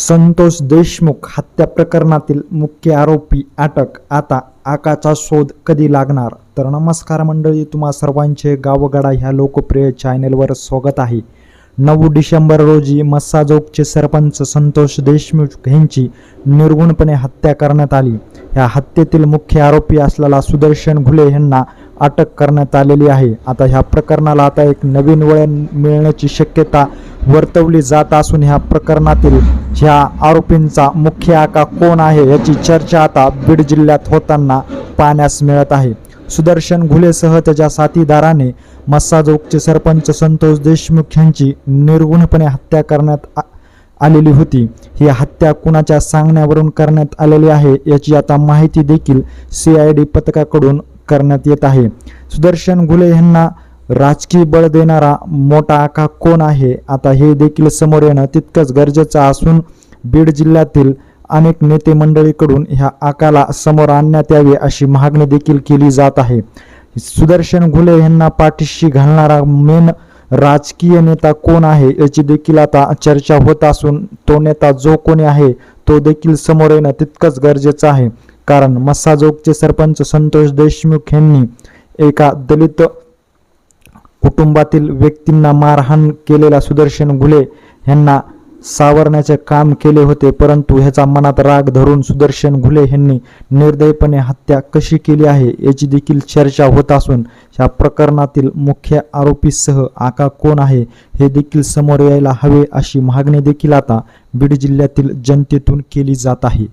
संतोष देशमुख हत्या प्रकरणातील मुख्य आरोपी अटक. आता आकाचा शोध कधी लागणार? तर नमस्कार मंडळी तुम्हा सर्वांचे गावगडा ह्या लोकप्रिय चॅनेलवर स्वागत आहे. नऊ डिसेंबर रोजी मस्साजोगचे सरपंच संतोष देशमुख यांची निर्गुणपणे हत्या करण्यात आली. या हत्येतील मुख्य आरोपी असलेला सुदर्शन घुले यांना अटक करण्यात आलेली आहे. आता ह्या प्रकरणाला आता एक नवीन वळण मिळण्याची शक्यता वर्तवली जात असून ह्या प्रकरणातील ह्या आरोपींचा मुख्य आका कोण आहे याची चर्चा आता बीड जिल्ह्यात होताना पाहण्यास मिळत आहे. सुदर्शन घुलेसह त्याच्या साथीदाराने मस्साजोगचे सरपंच संतोष देशमुख यांची निर्गुणपणे हत्या करण्यात आ- आलेली होती. ही हत्या कुणाच्या सांगण्यावरून करण्यात आलेली आहे याची आता माहिती देखील सी आय डी पथकाकडून करण्यात येत आहे. सुदर्शन घुले यांना राजकीय बळ देणारा मोठा आका कोण आहे? आता हे देखील समोर येणं तितकंच गरजेचं असून बीड जिल्ह्यातील अनेक नेते मंडळीकडून ह्या आकाला समोर आणण्यात यावे अशी मागणी देखील केली जात आहे. सुदर्शन घुले यांना पाठीशी घालणारा मेन राजकीय नेता कोण आहे याची देखील आता चर्चा होत असून तो नेता जो कोणी आहे तो देखील समोर येणं तितकंच गरजेचं आहे. कारण मस्साजोगचे सरपंच संतोष देशमुख यांनी एका दलित कुटुंबातील व्यक्तींना मारहाण केलेला सुदर्शन घुले यांना सावरण्याचे काम केले होते परंतु ह्याचा मनात राग धरून सुदर्शन घुले यांनी निर्दयपणे हत्या कशी केली आहे याची देखील चर्चा होत असून या प्रकरणातील मुख्य आरोपीसह आका कोण आहे हे देखील समोर यायला हवे अशी मागणी देखील आता बीड जिल्ह्यातील जनतेतून केली जात आहे.